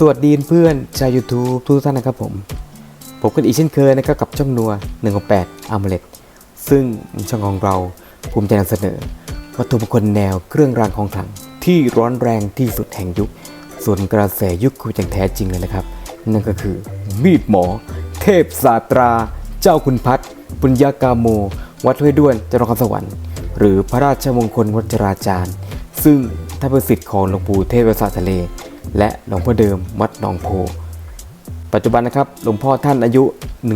สวัสดีเพื่อนชาว YouTube ทุกท่านนะครับผม ผมกันอีกเช่นเคยนะครับกับช่องนัว168 a m u l e t ซึ่งช่องของเราภูมิใจนำเสนอ วัตถุมงคลแนวเครื่องรางของขลัง ที่ร้อนแรงที่สุดแห่งยุค ส่วนกระแสยุคคืออย่างแท้จริงเลยนะครับ นั่นก็คือมีดหมอ เทพศาตรา เจ้าคุณพัฒน์ปุญญากาโม วัดห้วยด้วนจังหวัดนครสวรรค์หรือพระราชมงคลวัจราจารย์ ซึ่งท่านเป็นศิษย์ของหลวงปู่เทพประสาททะเล และหลวงพ่อเดิมวัดหนองโพ ปัจจุบันนะครับหลวงพ่อท่านอายุ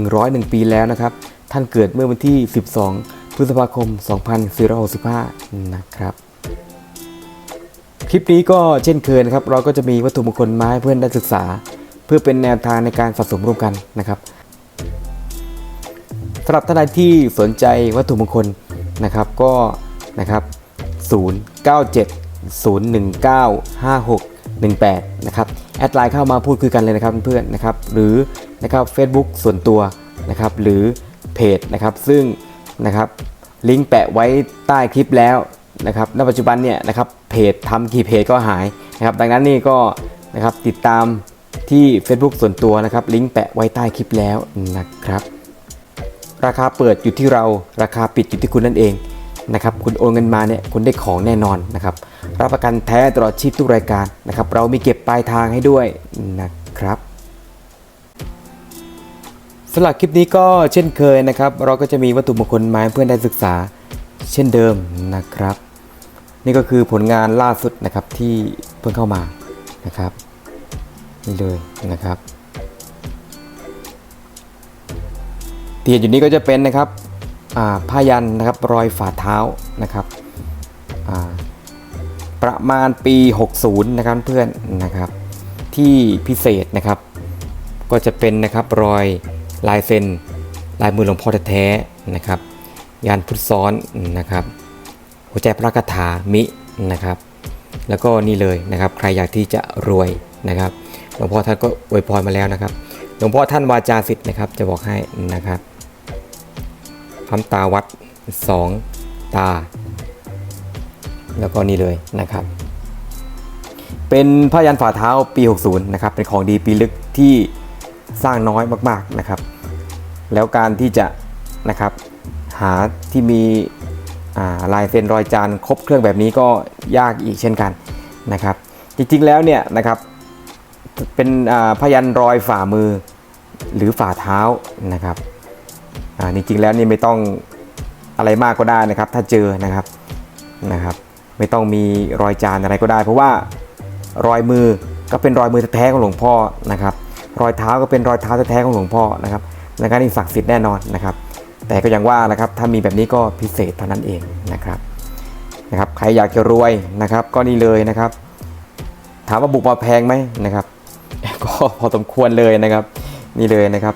101 ปีแล้วนะครับ ท่านเกิดเมื่อวันที่ 12 พฤษภาคม 2465 นะครับคลิปนี้ก็เช่นเคยนะครับ เราก็จะมีวัตถุมงคลมาให้เพื่อนได้ศึกษา เพื่อเป็นแนวทางในการสะสมร่วมกันนะครับสำหรับท่านใดที่สนใจวัตถุมงคลนะครับก็นะครับ 097 019 18นะครับแอดไลน์เข้ามาพูดคุยกันเลยนะครับเพื่อนๆนะครับหรือนะครับ Facebook ส่วนตัวนะครับหรือเพจนะครับซึ่งนะครับลิงก์แปะไว้ใต้คลิปแล้วนะครับณปัจจุบันเนี่ยนะครับเพจทำกี่เพจก็หายนะครับดังนั้นนี่ก็นะครับติดตามที่ Facebook ส่วนตัวนะครับลิงก์แปะไว้ใต้คลิปแล้วนะครับราคาเปิดอยู่ที่เราราคาปิดอยู่ที่คุณนั่นเองนะครับคุณโอนเงินมาเนี่ยคุณได้ของแน่นอนนะครับ รับประกันแท้ตลอดชีพทุกรายการนะครับ เรามีเก็บปลายทางให้ด้วยนะครับสำหรับคลิปนี้ก็เช่นเคยนะครับ เราก็จะมีวัตถุมงคลมาให้เพื่อนได้ศึกษาเช่นเดิมนะครับ นี่ก็คือผลงานล่าสุดนะครับที่เพิ่งเข้ามานะครับ นี่เลยนะครับที่เห็นอยู่นี้ก็จะเป็นนะครับอ่าผ้ายันนะครับรอยฝ่าเท้านะครับอ่า ประมาณปี 60 นะครับเพื่อนนะครับ ที่พิเศษนะครับ ก็จะเป็นนะครับรอยลายเซ็นลายมือหลวงพ่อแท้ๆนะครับยันพุทธซ้อนนะครับ หัวใจพระคาถามินะครับ แล้วก็นี่เลยนะครับ ใครอยากที่จะรวยนะครับหลวงพ่อท่านก็อวยพรมาแล้วนะครับหลวงพ่อท่านวาจาสิทธิ์นะครับ จะบอกให้นะครับพัมตาวัด 2 ตา แล้วก็นี่เลยนะครับ เป็นผ้ายันฝ่าเท้าปี 60 นะครับ เป็นของดีปีลึกที่สร้างน้อยมากๆนะครับ แล้วการที่จะนะครับหาที่มีาลายเซ็นรอยจานครบเครื่องแบบนี้ก็ยากอีกเช่นกันนะครับ จริงๆแล้วเนี่ยนะครับเป็นอ่าพยันรอยฝ่ามือหรือฝ่าเท้านะครับจริงๆแล้วนี่ไม่ต้องอะไรมากก็ได้นะครับ ถ้าเจอนะครับนะครับ ไม่ต้องมีรอยจานอะไรก็ได้ เพราะว่ารอยมือก็เป็นรอยมือแท้ๆของหลวงพ่อนะครับรอยเท้าก็เป็นรอยเท้าแท้ๆของหลวงพ่อนะครับในการที่ศักดิ์สิทธิ์แน่นอนนะครับ แต่ก็ยังว่านะครับถ้ามีแบบนี้ก็พิเศษเท่านั้นเองนะครับนะครับใครอยากจะรวยนะครับก็นี่เลยนะครับ ถามว่าบุกมาแพงไหมนะครับ ก็พอสมควรเลยนะครับนี่เลยนะครับ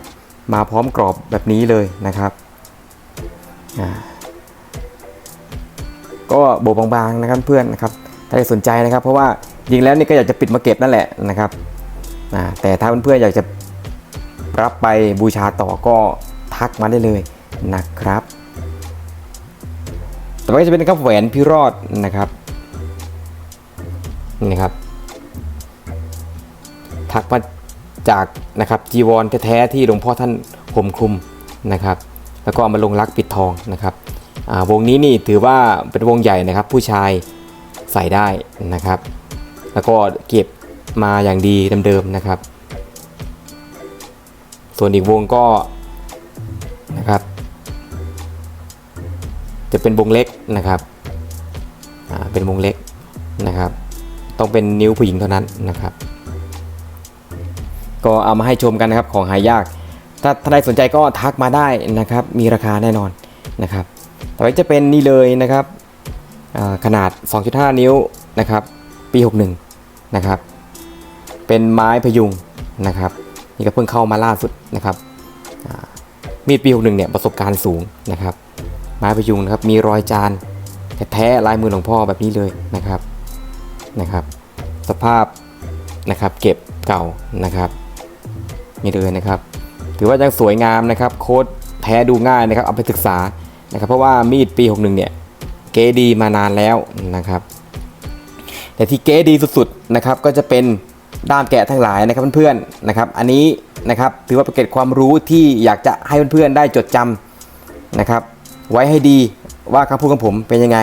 มาพร้อมกรอบแบบนี้เลยนะครับอ่า ก็โบบางๆนะครับเพื่อนนะครับถ้าใครสนใจนะครับ เพราะว่าจริงแล้วนี่ก็อยากจะปิดมาเก็บนั่นแหละนะครับแต่ถ้าเพื่อนๆอยากจะรับไปบูชาต่อก็ทักมาได้เลยนะครับต่อไปจะเป็นนะครับแหวนพิรอดนะครับนี่นะครับ ทักมาจากนะครับจีวรแท้ๆที่หลวงพ่อท่านห่มคลุมนะครับ แล้วก็เอามาลงรักปิดทองนะครับ วงนี้นี่ถือว่าเป็นวงใหญ่นะครับผู้ชายใส่ได้นะครับ แล้วก็เก็บมาอย่างดีเดิมๆนะครับ ส่วนอีกวงก็นะครับ จะเป็นวงเล็กนะครับอ่าเป็นวงเล็กนะครับ ต้องเป็นนิ้วผู้หญิงเท่านั้นนะครับ ก็เอามาให้ชมกันนะครับของหายาก ถ้าท่านใดสนใจก็ทักมาได้นะครับ มีราคาแน่นอนนะครับ ต่อไปจะเป็นนี่เลยนะครับอ่าขนาด 2.5 นิ้วนะครับ ปี 61 นะครับ เป็นไม้พยุงนะครับ นี่ก็เพิ่งเข้ามาล่าสุดนะครับมีดปี 61 เนี่ยประสบการณ์สูงนะครับ ไม้พยุงนะครับมีรอยจานแท้ลายมือหลวงพ่อแบบนี้เลยนะครับนะครับ สภาพนะครับเก็บเก่านะครับนี่เลยนะครับ ถือว่ายังสวยงามนะครับ โค้ดแท้ดูง่ายนะครับ เอาไปศึกษา นะครับเพราะว่ามีดปี 61 เนี่ยเก๋ดีมานานแล้วนะครับ แต่ที่เก๋ดีสุดๆนะครับก็จะเป็นด้ามแกะทั้งหลายนะครับเพื่อนๆนะครับ อันนี้นะครับถือว่าเป็นเกร็ดความรู้ที่อยากจะให้เพื่อนๆได้จดจำนะครับ ไว้ให้ดีว่าคำพูดของผมเป็นยังไง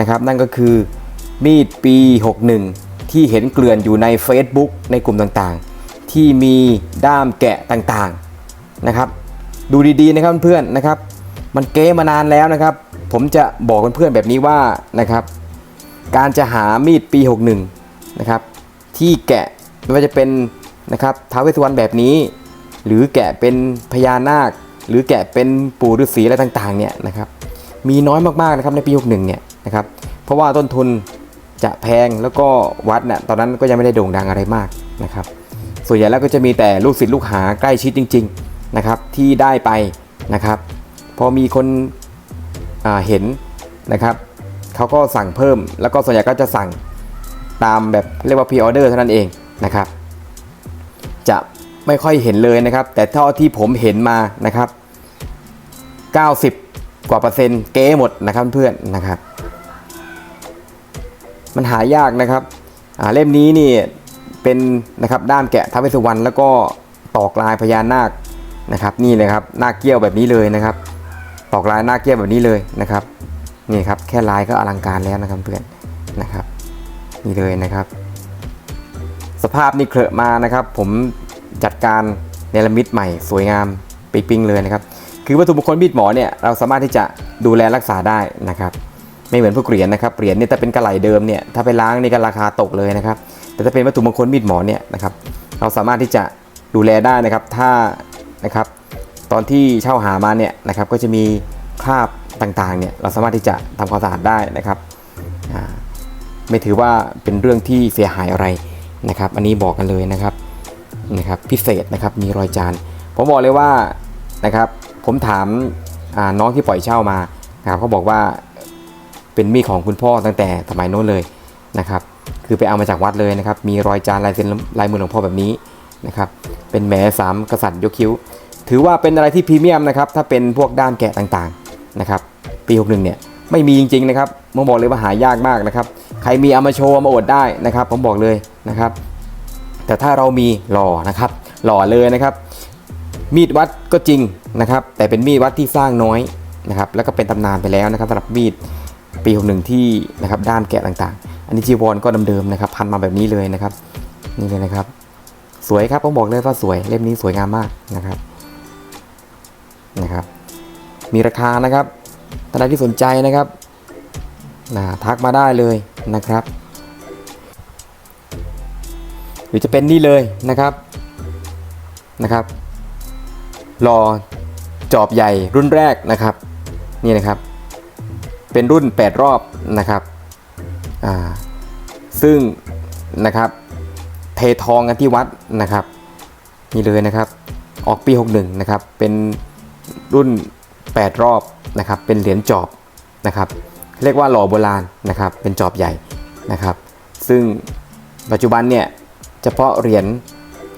นะครับ นั่นก็คือมีดปี 61 ที่เห็นเกลื่อนอยู่ใน Facebook ในกลุ่มต่างๆ ที่มีด้ามแกะต่างๆนะครับ ดูดีๆนะครับเพื่อนๆนะครับ มันเก้มานานแล้วนะครับ ผมจะบอกเพื่อนๆแบบนี้ว่านะครับ การจะหามีดปี 61 นะครับ ที่แกะไม่ว่าจะเป็นนะครับท้าวเวสสุวรรณแบบนี้ หรือแกะเป็นพญานาค หรือแกะเป็นปู่ฤาษีอะไรต่างๆเนี่ยนะครับ มีน้อยมากๆนะครับในปี 61 เนี่ยนะครับ เพราะว่าต้นทุนจะแพงแล้วก็วัดเนี่ยตอนนั้นก็ยังไม่ได้โด่งดังอะไรมากนะครับ ส่วนใหญ่แล้วก็จะมีแต่ลูกศิษย์ลูกหาใกล้ชิดจริง ๆนะครับ ที่ได้ไปนะครับ พอมีคนเห็นนะครับเขาก็สั่งเพิ่ม แล้วก็ส่วนใหญ่ก็จะสั่งตามแบบเรียกว่าพ r ออเดอร์เท่านั้นเองนะครับ จะไม่ค่อยเห็นเลยนะครับ แต่เท่าที่ผมเห็นมานะครับ 90 กว่าเปอร์เซ็นต์เก้หมดนะครับเพื่อนนะครับ มันหายากนะครับเล่มนี้นี่เป็นนะครับด้ามแกะท้าวเวสสุวรรณแล้วก็ตอกลายพญานาคนะครับ นี่เลยครับนาคเกี้ยวแบบนี้เลยนะครับ ตอกลายนาเกียวแบบนี้เลยนะครับนี่ครับแค่ลายก็อลังการแล้วนะครับเพื่อนนะครับนี่เลยนะครับ สภาพนี่เคลอะมานะครับ ผมจัดการเนรมิตใหม่สวยงามปิ๊งๆเลยนะครับคือวัตถุมงคลมีดหมอเนี่ยเราสามารถที่จะดูแลรักษาได้นะครับไม่เหมือนพวกเหรียญนะครับเหรียญเนี่ยถ้าเป็นกระไหลเดิมเนี่ยถ้าไปล้างนี่ก็ราคาตกเลยนะครับ แต่ถ้าเป็นวัตถุมงคลมีดหมอเนี่ยนะครับเราสามารถที่จะดูแลได้นะครับถ้านะครับ ตอนที่เช่าหามาเนี่ยนะครับก็จะมีคราบต่างๆเนี่ยเราสามารถที่จะทำความสะอาดได้นะครับไม่ถือว่าเป็นเรื่องที่เสียหายอะไรนะครับ อันนี้บอกกันเลยนะครับนะครับพิเศษนะครับมีรอยจานผมบอกเลยว่านะครับผมถามน้องที่ปล่อยเช่ามานะครับเขาบอกว่าเป็นมีดของคุณพ่อตั้งแต่สมัยโน้นเลยนะครับ คือไปเอามาจากวัดเลยนะครับ มีรอยจานลายเซ็นลายมือหลวงพ่อแบบนี้นะครับ เป็นแหมสามกษัตริย์ยกคิ้ว ถือว่าเป็นอะไรที่พรีเมียมนะครับ ถ้าเป็นพวกด้านแกะต่างๆนะครับ ปี61เนี่ยไม่มีจริงๆนะครับผมบอกเลยว่าหายากมากนะครับ ใครมีเอามาโชว์มาอวดได้นะครับ ผมบอกเลยนะครับ แต่ถ้าเรามีหล่อนะครับ หล่อเลยนะครับ มีดวัดก็จริงนะครับ แต่เป็นมีดวัดที่สร้างน้อยนะครับ แล้วก็เป็นตำนานไปแล้วนะครับสำหรับมีดปี61ที่นะครับด้ามแกะต่างๆ อันนี้จีวรก็เดิมๆนะครับ พันมาแบบนี้เลยนะครับ นี่เลยนะครับ สวยครับผมบอกเลยว่าสวยเล่มนี้สวยงามมากนะครับ นะครับ มีราคานะครับท่านใดที่สนใจนะครับนะทักมาได้เลยนะครับ หรือจะเป็นนี่เลยนะครับนะครับรอจอบใหญ่รุ่นแรกนะครับนี่นะครับ เป็นรุ่น 8 รอบนะครับอ่าซึ่งนะครับเททองกันที่วัดนะครับนี่เลยนะครับ ออกปี 61 นะครับ เป็น รุ่น 8 รอบนะครับเป็นเหรียญจอบนะครับเรียกว่าหล่อโบราณนะครับเป็นจอบใหญ่นะครับ ซึ่งปัจจุบันเนี่ยเฉพาะเหรียญ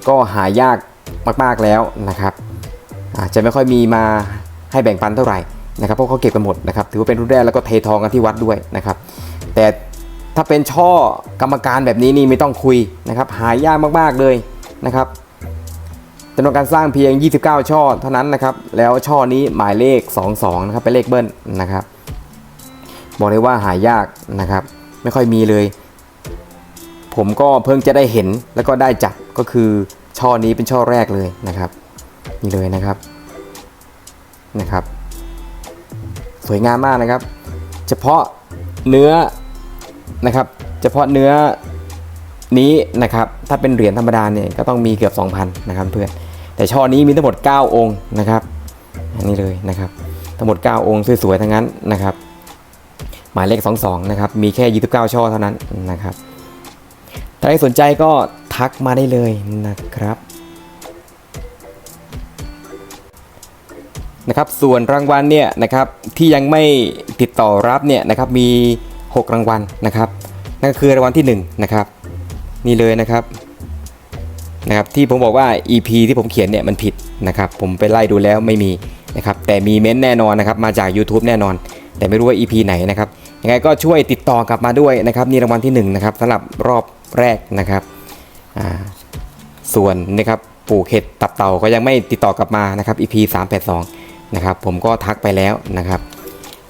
ก็หายากมากๆแล้วนะครับอาจจะไม่ค่อยมีมาให้แบ่งปันเท่าไหร่นะครับเพราะเขาเก็บกันหมดนะครับถือว่าเป็นรุ่นแรกแล้วก็เททองกันที่วัดด้วยนะครับแต่ถ้าเป็นช่อกรรมการแบบนี้นี่ไม่ต้องคุยนะครับหายากมากๆเลยนะครับ จำนวนการสร้างเพียง 29 ช่อเท่านั้นนะครับ แล้วช่อนี้หมายเลข 22 นะครับ เป็นเลขเบิ้ลนะครับ บอกเลยว่าหายากนะครับ ไม่ค่อยมีเลย ผมก็เพิ่งจะได้เห็นแล้วก็ได้จับก็คือช่อนี้เป็นช่อแรกเลยนะครับ นี่เลยนะครับนะครับ สวยงามมากนะครับ เฉพาะเนื้อนะครับ เฉพาะเนื้อ นี้นะครับถ้าเป็นเหรียญธรรมดาเนี่ยก็ต้องมีเกือบ 2,000นะครับเพื่อนแต่ช่อนี้มีทั้งหมด 9 องค์นะครับอันนี้เลยนะครับทั้งหมด 9 องค์สวยๆทั้งนั้นนะครับหมายเลข 22นะครับมีแค่ 29 ช่อเท่านั้นนะครับถ้าใครสนใจก็ทักมาได้เลยนะครับนะครับส่วนรางวัลเนี่ยนะครับที่ยังไม่ติดต่อรับเนี่ยนะครับมี 6 รางวัลนะครับนั่นก็คือรางวัลที่1นะครับ นี่เลยนะครับนะครับที่ผมบอกว่า EP ที่ผมเขียนเนี่ยมันผิดนะครับผมไปไล่ดูแล้วไม่มีนะครับแต่มีเม้นต์แน่นอนนะครับมาจาก YouTube แน่นอน แต่ไม่รู้ว่า EP ไหนนะครับยังไงก็ช่วยติดต่อกลับมาด้วยนะครับนี่รางวัลที่1นะครับสำหรับรอบแรกนะครับส่วนนะครับปลูกเห็ดตับเต่าก็ยังไม่ติดต่อกลับมานะครับ EP 382นะครับผมก็ทักไปแล้วนะครับ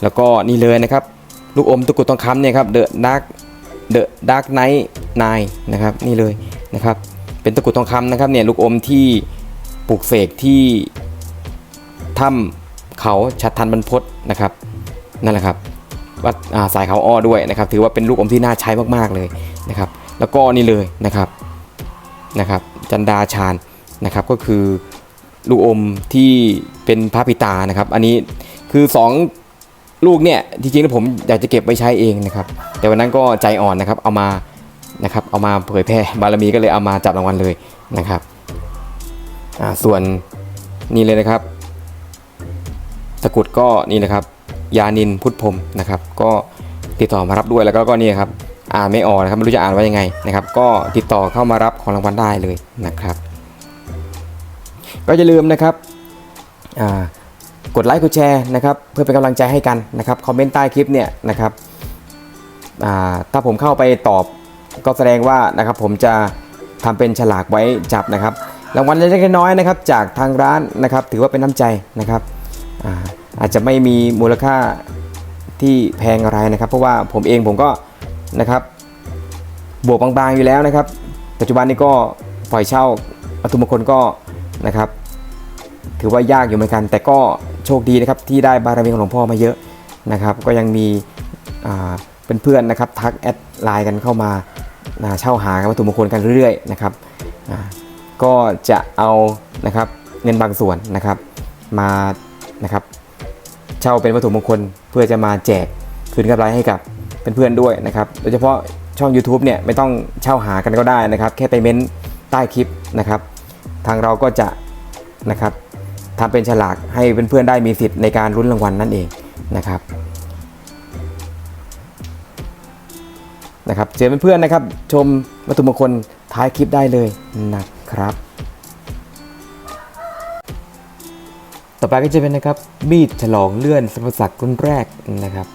แล้วก็นี่เลยนะครับลูกอมตะกุดทองคำเนี่ยครับเดอะดาร์ก เดอะดาร์กไนท์นนะครับนี่เลยนะครับเป็นตะกรุดทองคำนะครับเนี่ยลูกอมที่ปลูกเสกที่ถ้ำเขาชัดทันบรรพตนะครับนั่นแหละครับวัดอ่าสายเขาอ้อด้วยนะครับ ถือว่าเป็นลูกอมที่น่าใช้มากๆเลยนะครับ แล้วก็นี่เลยนะครับนะครับ จันดาชาญนะครับก็คือลูกอมที่เป็นพระปิตานะครับ อันนี้คือสอง ลูกเนี่ยจริงๆแล้วผมอยากจะเก็บไว้ใช้เองนะครับ แต่วันนั้นก็ใจอ่อนนะครับ เอามานะครับ เอามาเผยแพร่บารมีก็เลยเอามาจับรางวัลเลยนะครับอ่าส่วนนี่เลยนะครับ ตะกรุดก็นี่นะครับ ยานินพุทธพรมนะครับ ก็ติดต่อมารับด้วยแล้วก็ก็นี่ครับอ่านไม่ออกนะครับไม่รู้จะอ่านว่ายังไงนะครับ ก็ติดต่อเข้ามารับของรางวัลได้เลยนะครับ ก็อย่าลืมนะครับอ่า กดไลค์กดแชร์นะครับเพื่อเป็นกำลังใจให้กันนะครับคอมเมนต์ใต้คลิปเนี่ยนะครับถ้าผมเข้าไปตอบก็แสดงว่านะครับผมจะทำเป็นฉลากไว้จับนะครับรางวัลเล็กๆน้อยๆนะครับจากทางร้านนะครับถือว่าเป็นน้ำใจนะครับอาอาจจะไม่มีมูลค่าที่แพงอะไรนะครับ เพราะว่าผมเองผมก็นะครับบวกบางๆอยู่แล้วนะครับ ปัจจุบันนี้ก็ปล่อยเช่าวัตุมงคลก็นะครับ ถือว่ายากอยู่เหมือนกัน แต่ก็โชคดีนะครับที่ได้บารมีของหลวงพ่อมาเยอะนะครับ ก็ยังมีเป็นเพื่อนๆนะครับทักแอดไลน์กันเข้ามาเช่าหาวัตถุมงคลกันเรื่อยๆนะครับก็จะเอานะครับเงินบางส่วนนะครับมานะครับเช่าเป็นวัตถุมงคลเพื่อจะมาแจกคืนกำไรให้กับเพื่อนๆด้วยนะครับโดยเฉพาะช่อง YouTube เนี่ยไม่ต้องเช่าหากันก็ได้นะครับ แค่ไปเม้นใต้คลิปนะครับ ทางเราก็จะนะครับ ทำเป็นฉลากให้เพื่อนๆได้มีสิทธิ์ในการลุ้นรางวัลนั่นเองนะครับนะครับเชิญเพื่อนๆนะครับ ชมวัตถุมงคลท้ายคลิปได้เลยนะครับ ต่อไปก็จะเป็นนะครับมีดฉลองเลื่อนสมศักดิ์รุ่นแรกนะครับ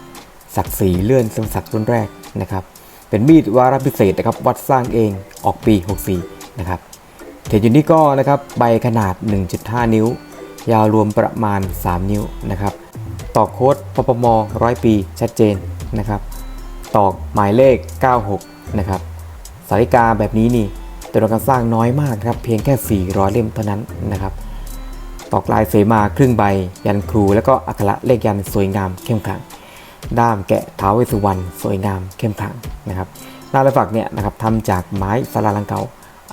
ศักดิ์ศรีเลื่อนสมศักดิ์รุ่นแรกนะครับ เป็นมีดวาระพิเศษนะครับวัดสร้างเองออกปี 64 นะครับเทอยู่นี่ก็นะครับใบขนาด 1.5 นิ้ว ยาวรวมประมาณ 3 นิ้วนะครับ ตอกโค้ดปปมร้อยปีชัดเจนนะครับ ตอกหมายเลข 96 นะครับ สาริกาแบบนี้นี่จำนวนการสร้างน้อยมากครับ เพียงแค่ 400 เล่มเท่านั้นนะครับ ตอกลายเสมาครึ่งใบ ยันครูแล้วก็อักระเลขยันสวยงามเข้มขลัง ด้ามแกะท้าวเวสุวรรณสวยงามเข้มขลังนะครับด้านละฝักเนี่ยนะครับทำจากไม้สาราลังเกา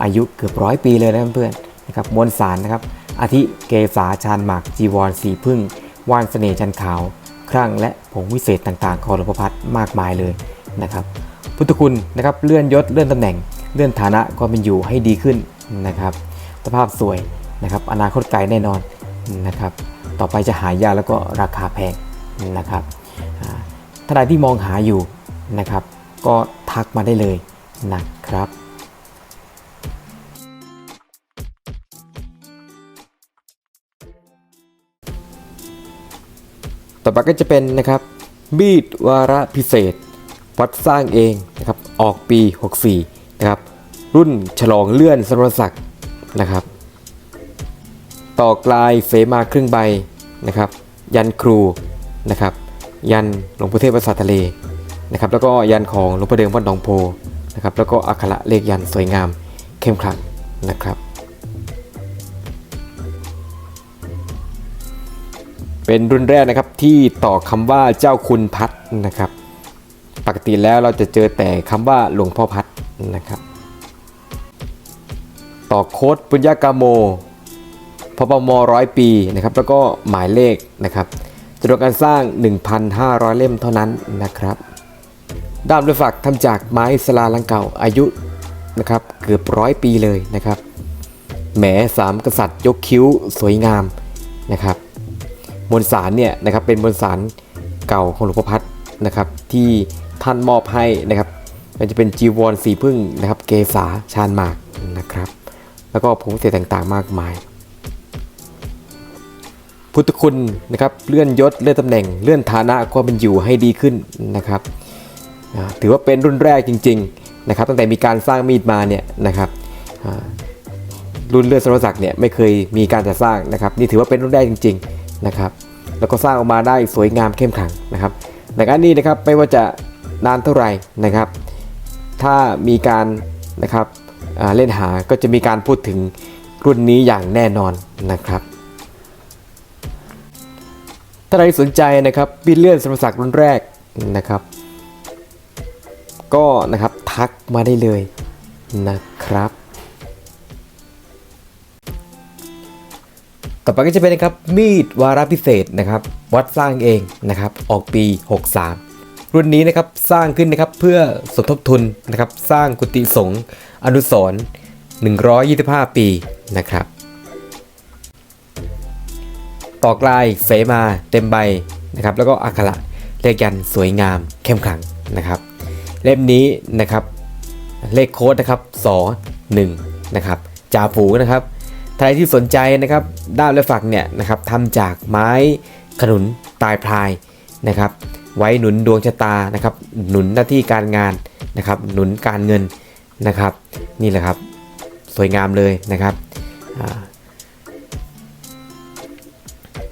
อายุเกือบร้อยปีเลยนะเพื่อนๆนะครับมวลสารนะครับ อาทิเกษาชานหมากจีวรสีพึ่งว่านเสน่ห์จันขาว ครั่งและผงวิเศษต่างๆ ของหลวงพ่อพัดมากมายเลยนะครับ พุทธคุณนะครับเลื่อนยศเลื่อนตำแหน่ง เลื่อนฐานะความเป็นอยู่ให้ดีขึ้นนะครับ สภาพสวยนะครับ อนาคตไกลแน่นอนนะครับ ต่อไปจะหายากแล้วก็ราคาแพงนะครับอ่าถ้าใดที่มองหาอยู่นะครับ ก็ทักมาได้เลยนะครับ ต่อไปก็จะเป็นนะครับมีดวาระพิเศษ วัดสร้างเองนะครับออกปี 64 นะครับ รุ่นฉลองเลื่อนสมรศักดิ์นะครับ ต่อกลายเสมาครึ่งใบนะครับ ยันครูนะครับ ยันหลวงพ่อเทพประสาททะเลนะครับ แล้วก็ยันของหลวงพ่อเดิมวัดหนองโพนะครับ แล้วก็อักขระเลขยันสวยงามเข้มขลังนะครับ เป็นรุ่นแรกนะครับที่ต่อคำว่าเจ้าคุณพัดนะครับ ปกติแล้วเราจะเจอแต่คำว่าหลวงพ่อพัดนะครับ ต่อโค้ดปุญญากาโมพปมร้อยปีนะครับแล้วก็หมายเลขนะครับจำนวนการสร้าง 1,500 เล่มเท่านั้นนะครับด้ามด้วยฝักทำจากไม้สลาลังเก่าอายุนะครับเกือบร้อยปีเลยนะครับแหมสามกษัตริย์ยกคิ้วสวยงามนะครับ มวลสารเนี่ยนะครับเป็นมวลสารเก่าของหลวงพ่อพัดนะครับที่ท่านมอบให้นะครับมันจะเป็นจีวรสีพึ่งนะครับเกษาชาญหมากนะครับ แล้วก็ผงเศษต่างๆมากมาย พุทธคุณนะครับเลื่อนยศเลื่อนตำแหน่งเลื่อนฐานะความเป็นอยู่ให้ดีขึ้นนะครับถือว่าเป็นรุ่นแรกจริงๆนะครับตั้งแต่มีการสร้างมีดมาเนี่ยนะครับรุ่นเลือดสรศักดิ์เนี่ยไม่เคยมีการจัดสร้างนะครับนี่ถือว่าเป็นรุ่นแรกจริง ๆ นะครับ แล้วก็สร้างออกมาได้สวยงามเข้มขังนะครับในการนี้นะครับไม่ว่าจะนานเท่าไหร่นะครับ ถ้ามีการนะครับเล่นหาก็จะมีการพูดถึงรุ่นนี้อย่างแน่นอนนะครับ ถ้าใครสนใจนะครับบิลเลียนสมศักดิ์รุ่นแรกนะครับ ก็นะครับทักมาได้เลยนะครับ ต่อไปก็จะเป็นนะครับมีดวาระพิเศษนะครับ วัดสร้างเองนะครับ ออกปี 63 รุ่นนี้นะครับสร้างขึ้นนะครับเพื่อสมทบทุนนะครับ สร้างกุฏิสงฆ์อนุสรณ์125 ปีนะครับ ต่อกลายเสมาเต็มใบนะครับ แล้วก็อักขระเลขยันสวยงามเข้มขลังนะครับ เล่มนี้นะครับ เลขโค้ดนะครับสอหนึ่งนะครับจ่าฝูนะครับ ใครที่สนใจนะครับด้ามและฝักเนี่ยนะครับทำจากไม้ขนุนตายพลายนะครับ ไว้หนุนดวงชะตานะครับ หนุนหน้าที่การงานนะครับ หนุนการเงินนะครับ นี่แหละครับสวยงามเลยนะครับ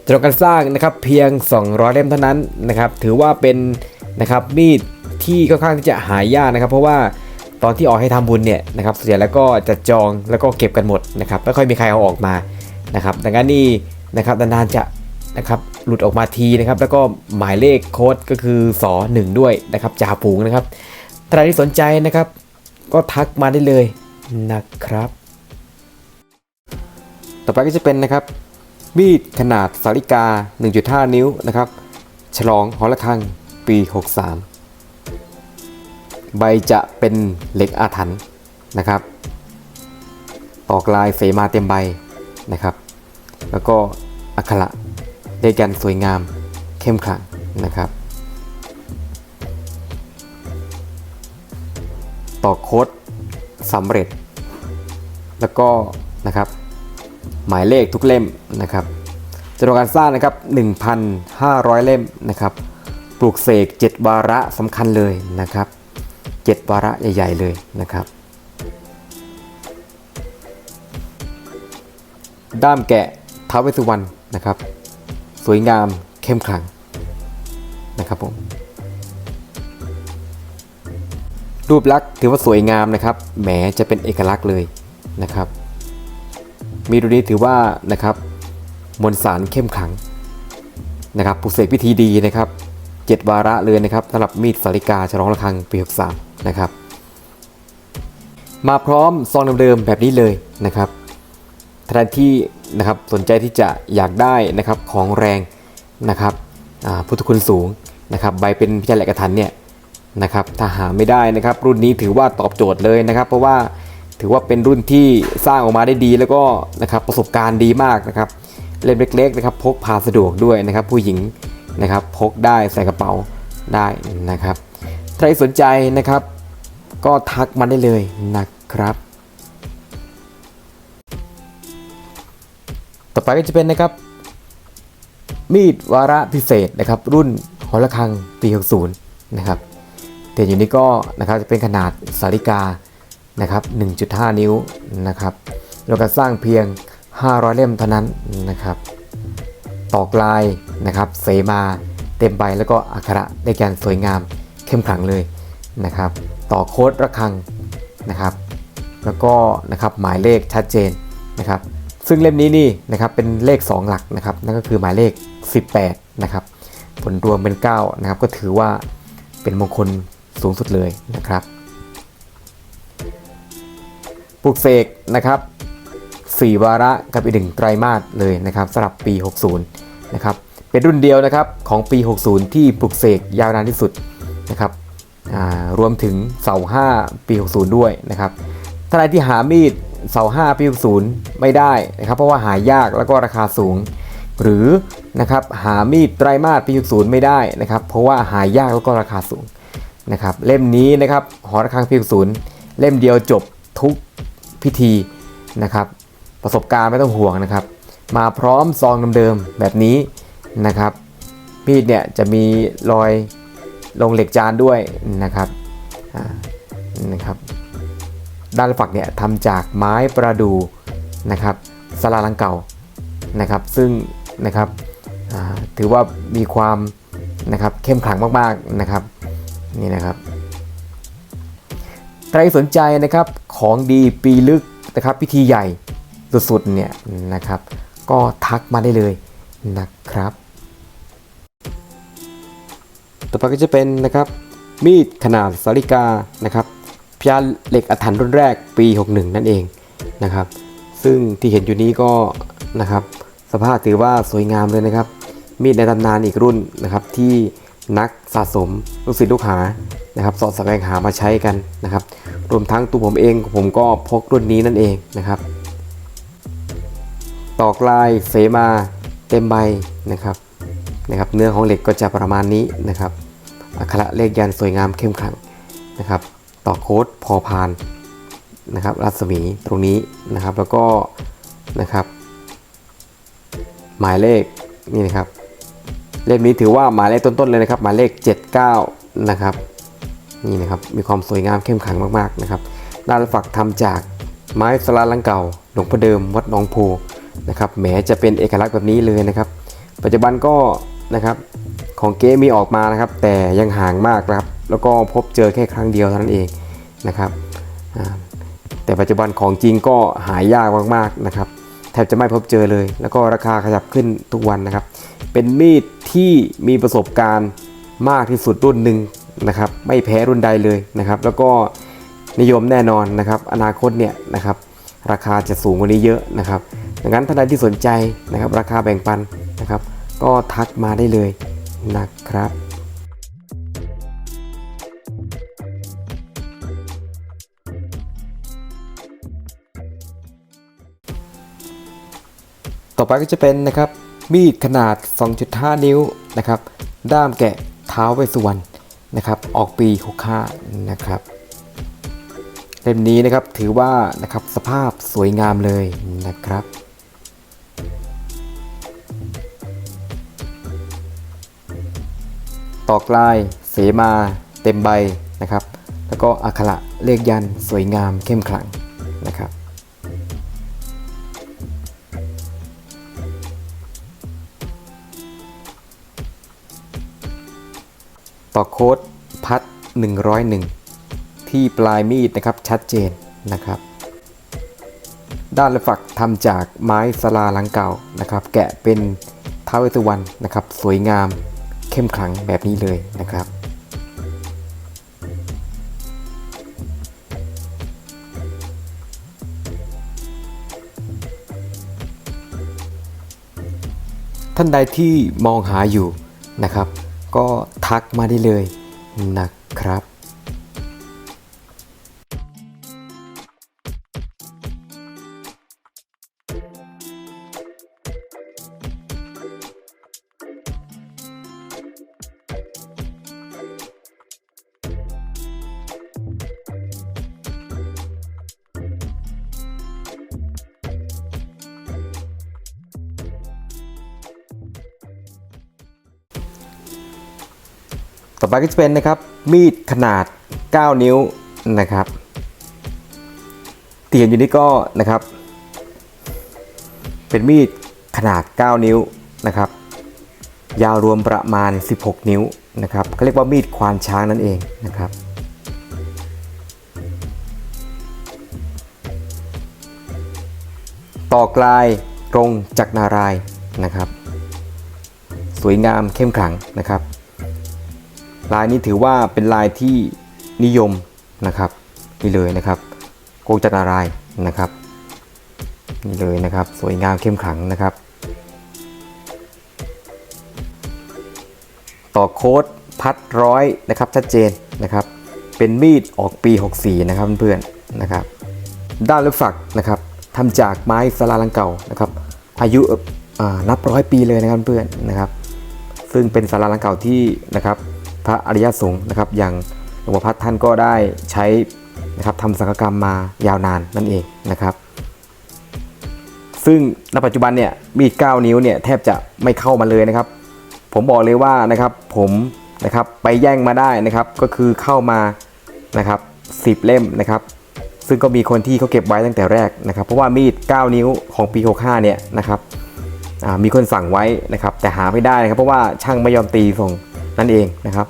จำนวนการสร้างนะครับเพียง 200 เล่มเท่านั้นนะครับ ถือว่าเป็นนะครับมีดที่ค่อนข้างที่จะหายากนะครับ เพราะว่า ตอนที่ออกให้ทำบุญเนี่ยนะครับส่วนใหญ่แล้วก็จะจองแล้วก็เก็บกันหมดนะครับไม่ค่อยมีใครเอาออกมานะครับดังนั้นนี่นะครับนานๆจะนะครับหลุดออกมาทีนะครับแล้วก็หมายเลขโค้ดก็คือสอหนึ่งด้วยนะครับจ่าฝูงนะครับใครที่สนใจนะครับ ก็ทักมาได้เลยนะครับ ต่อไปก็จะเป็นนะครับมีดขนาดสาริกา 1.5 นิ้วนะครับ ฉลองหอระฆังปี 63 ใบจะเป็นเหล็กอาถรรพ์นะครับตอกลายเสมาเต็มใบนะครับ แล้วก็อักขระได้กันสวยงามเข้มขลังนะครับ ต่อกโค้ดสำเร็จ แล้วก็นะครับหมายเลขทุกเล่มนะครับจำนวนการสร้างนะครับ 1,500 เล่มนะครับ ปลูกเสก 7 วาระสำคัญเลยนะครับ 7 วาระใหญ่ ๆ เลยนะครับ ด้ามแกะท้าวเวสสุวรรณนะครับ สวยงามเข้มขลังนะครับผมรูปลักษณ์ถือว่าสวยงามนะครับ แหมจะเป็นเอกลักษณ์เลยนะครับ มีดูนี้ถือว่านะครับมวลสารเข้มขลังนะครับปลุกเสกพิธีดีนะครับเจ็ดวาระเลยนะครับสำหรับมีดสาริกาฉลองระฆังปี 63 นะครับ มาพร้อมซองเดิมๆแบบนี้เลยนะครับท่านที่นะครับสนใจที่จะอยากได้นะครับของแรงนะครับพุทธคุณสูงนะครับใบเป็นพิจารณากระถันเนี่ยนะครับถ้าหาไม่ได้นะครับรุ่นนี้ถือว่าตอบโจทย์เลยนะครับ เพราะว่าถือว่าเป็นรุ่นที่สร้างออกมาได้ดีแล้วก็นะครับประสบการณ์ดีมากนะครับเล่มเล็กๆนะครับพกพาสะดวกด้วยนะครับผู้หญิงนะครับพกได้ใส่กระเป๋าได้นะครับใครสนใจนะครับ ก็ทักมาได้เลยนะครับต่อไปก็จะเป็นนะครับ มีดวาระพิเศษนะครับ รุ่นหอระฆังปี60นะครับแต่อยู่นี้ก็นะครับจะเป็นขนาดสาริกานะครับ 1.5 นิ้วนะครับแล้วก็สร้างเพียง 500 เล่มเท่านั้นนะครับตอกลายนะครับ เสมา เต็มใบแล้วก็อักขระได้การสวยงามเข้มขลังเลย นะครับ ต่อโค้ดระฆังนะครับ แล้วก็นะครับหมายเลขชัดเจนนะครับ ซึ่งเล่มนี้นี่นะครับเป็นเลข 2 หลักนะครับนั่นก็คือหมายเลข 18 นะครับ ผลรวมเป็น 9 นะครับ ก็ถือว่าเป็นมงคลสูงสุดเลยนะครับปลุกเสกนะครับ4วาระกับอีกหนึ่งไตรมาสเลยนะครับสำหรับปี 60 นะครับ เป็นรุ่นเดียวนะครับของปี 60 ที่ปลุกเสกยาวนานที่สุดนะครับ รวมถึงเสา5ปี 60 ด้วยนะครับท่านใดที่หามีดเสา5ปี 60 ไม่ได้นะครับ เพราะว่าหายากแล้วก็ราคาสูง หรือนะครับหามีดไตรมาสปี 60 ไม่ได้นะครับ เพราะว่าหายากแล้วก็ราคาสูงนะครับเล่มนี้นะครับหอระฆังปี 60 เล่มเดียวจบทุกพิธีนะครับประสบการณ์ไม่ต้องห่วงนะครับ มาพร้อมซองเดิมๆแบบนี้นะครับมีดเนี่ยจะมีรอย ลงเหล็กจานด้วยนะครับนะครับ ด้านฝักเนี่ยทำจากไม้ประดู่นะครับสลาลังเก่านะครับ ซึ่งนะครับถือว่ามีความนะครับเข้มขลังมากๆนะครับนี่นะครับใครสนใจนะครับของดีปีลึกนะครับพิธีใหญ่สุดๆเนี่ยนะครับ ก็ทักมาได้เลยนะครับ ต่อไปก็จะเป็นนะครับมีดขนาดสาริกานะครับพยานเหล็กอาถรรพ์รุ่นแรกปี 61 นั่นเองนะครับ ซึ่งที่เห็นอยู่นี้ก็นะครับสภาพถือว่าสวยงามเลยนะครับ มีดในตำนานอีกรุ่นนะครับที่นักสะสมลูกศิษย์ลูกหานะครับสอดแสวงหามาใช้กันนะครับ รวมทั้งตัวผมเองผมก็พกรุ่นนี้นั่นเองนะครับ ตอกลายเสมาเต็มใบนะครับนะครับ เนื้อของเหล็กก็จะประมาณนี้นะครับ อักขระเลขยันสวยงามเข้มขลังนะครับ ต่อโค้ดพอพานนะครับรัศมีตรงนี้นะครับแล้วก็นะครับหมายเลขนี่นะครับเลขนี้ถือว่าหมายเลขต้นๆเลยนะครับหมายเลข 79 นะครับนี่นะครับมีความสวยงามเข้มขังมากๆนะครับด้านฝักทำจากไม้สลาลังเก่าหลวงพ่อเดิมวัดหนองโพนะครับแหมจะเป็นเอกลักษณ์แบบนี้เลยนะครับ ปัจจุบันก็นะครับ ของเก๊มีออกมานะครับ แต่ยังห่างมากนะครับ แล้วก็พบเจอแค่ครั้งเดียวเท่านั้นเองนะครับแต่ปัจจุบันของจริงก็หายากมากๆนะครับแทบจะไม่พบเจอเลย แล้วก็ราคาขยับขึ้นทุกวันนะครับ เป็นมีดที่มีประสบการณ์มากที่สุดรุ่นหนึ่งนะครับ ไม่แพ้รุ่นใดเลยนะครับ แล้วก็นิยมแน่นอนนะครับ อนาคตเนี่ยนะครับราคาจะสูงกว่านี้เยอะนะครับดังนั้นท่านใดที่สนใจนะครับ ราคาแบ่งปันนะครับ ก็ทักมาได้เลย นะครับต่อไปก็จะเป็นนะครับมีดขนาด 2.5 นิ้วนะครับ ด้ามแกะเท้าเวสุวรรณนะครับ ออกปี65นะครับเล่มนี้นะครับถือว่านะครับสภาพสวยงามเลยนะครับ ตอกลายเสมาเต็มใบนะครับ แล้วก็อักขระเลขยันสวยงามเข้มขลังนะครับต่อโค้ดพัด 101 ที่ปลายมีดนะครับชัดเจนนะครับ ด้านละฝักทำจากไม้สลาหลังเก่านะครับ แกะเป็นท้าวเวสสุวรรณนะครับ สวยงาม เข้มขลังแบบนี้เลยนะครับ ท่านใดที่มองหาอยู่นะครับ ก็ทักมาได้เลยนะครับ ไปก็จะเป็นนะครับมีดขนาด 9 นิ้วนะครับที่เห็นอยู่นี้ก็นะครับ เป็นมีดขนาด 9 นิ้วนะครับ ยาวรวมประมาณ 16 นิ้วนะครับเขาเรียกว่ามีดควานช้างนั่นเองนะครับต่อกลายตรงจักรนารายนะครับ สวยงามเข้มขลังนะครับ ลายนี้ถือว่าเป็นลายที่นิยมนะครับนี่เลยนะครับ โกจักรนารายนะครับนี่เลยนะครับ สวยงามเข้มขลังนะครับ ต่อโค้ดพัดร้อยนะครับชัดเจนนะครับ เป็นมีดออกปี 64 นะครับเพื่อนๆนะครับ ด้านลูกฝักนะครับทำจากไม้สลาลังเก่านะครับ อายุนับร้อยปีเลยนะครับเพื่อนนะครับ ซึ่งเป็นสาราลังเก่าที่นะครับ พระอริยสงฆ์นะครับ อย่างหลวงพ่อพัดท่านก็ได้ใช้นะครับทำสังฆกรรมมายาวนานนั่นเองนะครับ ซึ่งณปัจจุบันเนี่ยมีด9นิ้วเนี่ยแทบจะไม่เข้ามาเลยนะครับ ผมบอกเลยว่านะครับผมนะครับไปแย่งมาได้นะครับก็คือเข้ามานะครับ10 เล่มนะครับ ซึ่งก็มีคนที่เขาเก็บไว้ตั้งแต่แรกนะครับ เพราะว่ามีด 9 นิ้วของปี 65 เนี่ยนะครับมีคนสั่งไว้นะครับ แต่หาไม่ได้นะครับ เพราะว่าช่างไม่ยอมตีส่ง นั่นเองนะครับ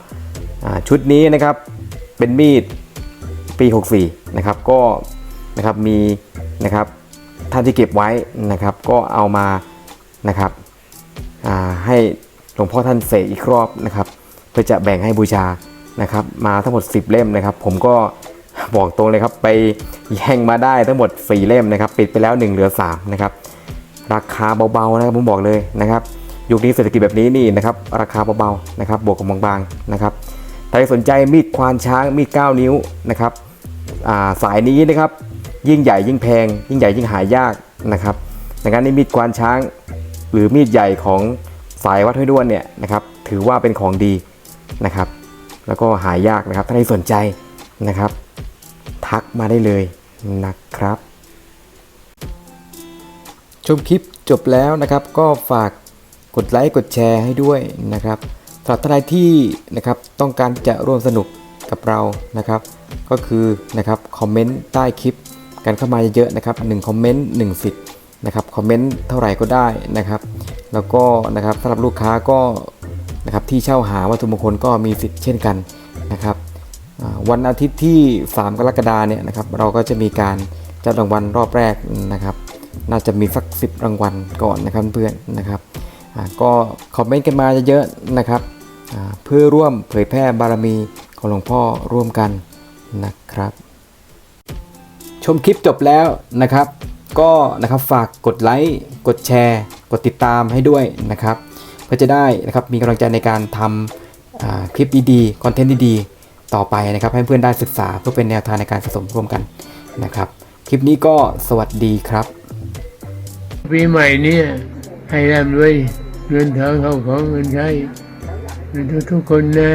ชุดนี้นะครับเป็นมีดปี 64 นะครับก็นะครับมีนะครับท่านที่เก็บไว้นะครับก็เอามานะครับให้หลวงพ่อท่านเสกอีกรอบนะครับเพื่อจะแบ่งให้บูชานะครับมาทั้งหมด 10 เล่มนะครับ ผมก็บอกตรงเลยครับไปแย่งมาได้ทั้งหมด 4 เล่มนะครับ ปิดไปแล้ว 1 เหลือ 3 นะครับ ราคาเบาๆนะครับผมบอกเลยนะครับ ยุคนี้เศรษฐกิจแบบนี้นี่นะครับราคาเบาๆนะครับบวกกับบางๆนะครับใครสนใจมีดควานช้างมีด 9 นิ้วนะครับาสายนี้นะครับยิ่งใหญ่ยิ่งแพง ยิ่งใหญ่ยิ่งหายากนะครับดังนั้นนี่มีดควานช้าง หรือมีดใหญ่ของสายวัดห้วยด้วนเนี่ยนะครับถือว่าเป็นของดีนะครับ แล้วก็หายากนะครับถ้าใครสนใจนะครับ ทักมาได้เลยนะครับ ชมคลิปจบแล้วนะครับก็ฝาก กดไลค์กดแชร์ให้ด้วยนะครับสำหรับท่านใดที่นะครับต้องการจะร่วมสนุกกับเรานะครับ ก็คือนะครับคอมเมนต์ใต้คลิปกันเข้ามาเยอะๆนะครับ1คอมเมนต์1สิทธิ์นะครับคอมเมนต์เท่าไหร่ก็ได้นะครับ แล้วก็นะครับสำหรับลูกค้าก็นะครับที่เช่าหาวัตถุมงคลก็มีสิทธิ์เช่นกันนะครับวันอาทิตย์ที่ 3 กรกฎาเนี่ยนะครับเราก็จะมีการจัดรางวัลรอบแรกนะครับ น่าจะมีสัก 10 รางวัลก่อนนะครับเพื่อนนะครับ ก็คอมเมนต์กันมาเยอะๆนะครับ เพื่อร่วมเผยแพร่บารมีของหลวงพ่อร่วมกันนะครับ ชมคลิปจบแล้วนะครับ ก็นะครับฝากกดไลค์กดแชร์ กดติดตามให้ด้วยนะครับเพื่อจะได้นะครับมีกำลังใจในการทำคลิปดีๆคอนเทนต์ดีๆ ต่อไปนะครับ ให้เพื่อนได้ศึกษาเพื่อเป็นแนวทางในการสะสมร่วมกันนะครับ คลิปนี้ก็สวัสดีครับปีใหม่เนี่ยให้ร่ำรวย เงินทองเข้าของเงินใช้ทุกทุกคนนะ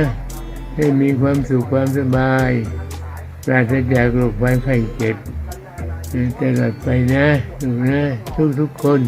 ให้มีความสุขความสบายปราศจากโรคภัยไข้เจ็บตลอดไปนะถูกนะทุกทุกคน